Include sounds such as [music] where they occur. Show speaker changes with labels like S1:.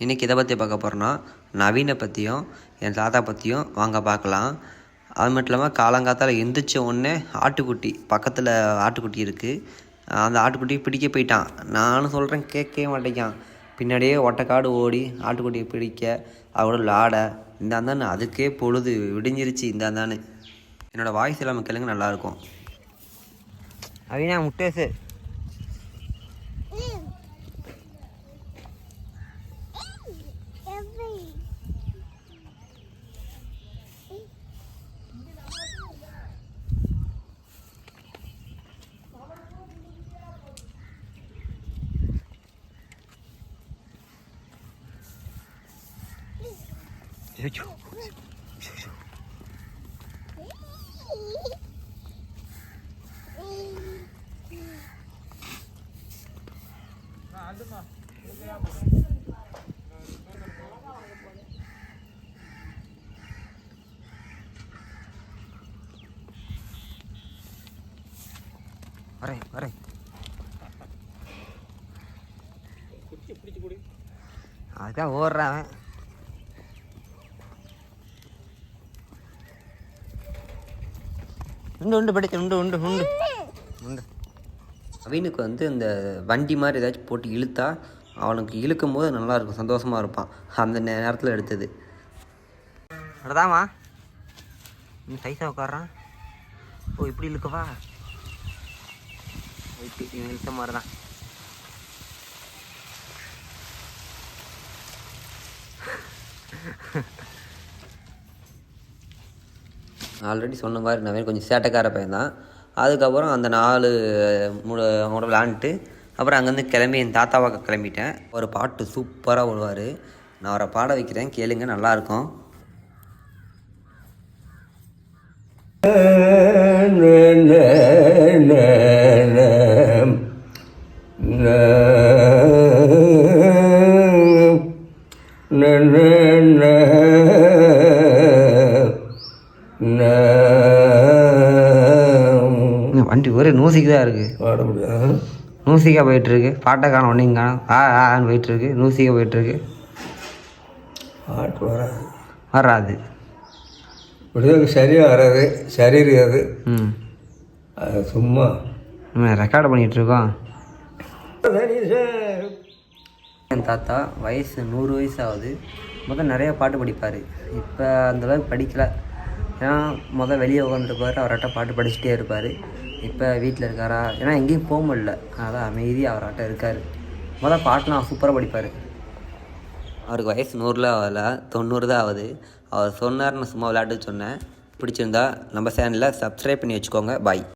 S1: இன்றைக்கி இதை பற்றி பார்க்க போகிறோன்னா நவீனை பற்றியும் என் தாத்தா பற்றியும் வாங்க பார்க்கலாம். அது மட்டும் இல்லாமல் காலங்காத்தால் எந்திரிச்ச உடனே ஆட்டுக்குட்டி பக்கத்தில் ஆட்டுக்குட்டி இருக்குது அந்த ஆட்டுக்குட்டியை பிடிக்க போயிட்டான். நானும் சொல்கிறேன் கேட்கவே மாட்டேங்கான் பின்னாடியே ஒட்டைக்காடு ஓடி ஆட்டுக்குட்டியை பிடிக்க அவரோட விளாட இந்தாந்தானு அதுக்கே பொழுது விடிஞ்சிருச்சு இந்தாந்தானு என்னோடய வாய்ஸ் இல்லாமல் கேளுங்க நல்லாயிருக்கும் அவினா முட்டேசு வரேன் வரேன் அதுதான் ஓடுறான் உண்டு உண்டு படித்த உண்டு உண்டு உண்டு. உண்டு. நவீனுக்கு வந்து இந்த வண்டி மாதிரி ஏதாச்சும் போட்டு இழுத்தா அவனுக்கு இழுக்கும் போது நல்லா இருக்கும் சந்தோஷமாக இருப்பான். அந்த நேரத்தில் எடுத்தது. அதாம்மா நீ சைஸாக உட்காடுறான் ஓ இப்படி இழுக்கவா இப்படி இவன் இழுத்த மாதிரி தான் [laughs] ஆல்ரெடி சொன்ன மாதிரி நவீன் கொஞ்சம் சேட்டைக்கார பையன் தான் அதுக்கப்புறம் அந்த நாலு மூணு அவங்களோட விளாண்டுட்டு அப்புறம் அங்கேருந்து கிளம்பி என் தாத்தா பார்க்க கிளம்பிட்டேன் ஒரு பாட்டு சூப்பராக விடுவார் நான் அவரை பாட வைக்கிறேன் கேளுங்க நல்லாயிருக்கும் வண்டி ஒரே நூசிக்கு தான் இருக்குது
S2: பாட முடியாது.
S1: நூசிக்கா போயிட்டுருக்கு. பாட்டை காணும் ஒன்றையும் காணும். ஆ ஆன்னு போயிட்டுருக்கு. நூசிக்கா போயிட்டுருக்கு.
S2: பாட்டு வராது.
S1: வராது.
S2: விடுதலுக்கு சரியாக வராது. சரி இருக்காது
S1: ம்.
S2: அது சும்மா.
S1: ரெக்கார்டு பண்ணிகிட்ருக்கோம் என் தாத்தா வயசு நூறு வயசு ஆகுது முதல் நிறைய பாட்டு படிப்பார். இப்போ அந்தளவுக்கு படிக்கலை. ஏன்னா முதல் வெளியே உட்காந்துருப்பார் அவர்கிட்ட பாட்டு படிச்சுட்டே இருப்பார். இப்போ வீட்டில் இருக்காரா? ஏன்னா எங்கேயும் போக முடியல. அதான் அமைதியாக அவர்கிட்ட இருக்கார். முதல் பாட்டெலாம் சூப்பராக படிப்பார். அவருக்கு வயசு நூறில் ஆகல தொண்ணூறு தான் ஆகுது. அவர் சொன்னார்னு சும்மா விளையாட்டு சொன்னேன். பிடிச்சிருந்தா நம்ம சேனலில் சப்ஸ்கிரைப் பண்ணி வச்சுக்கோங்க. பாய்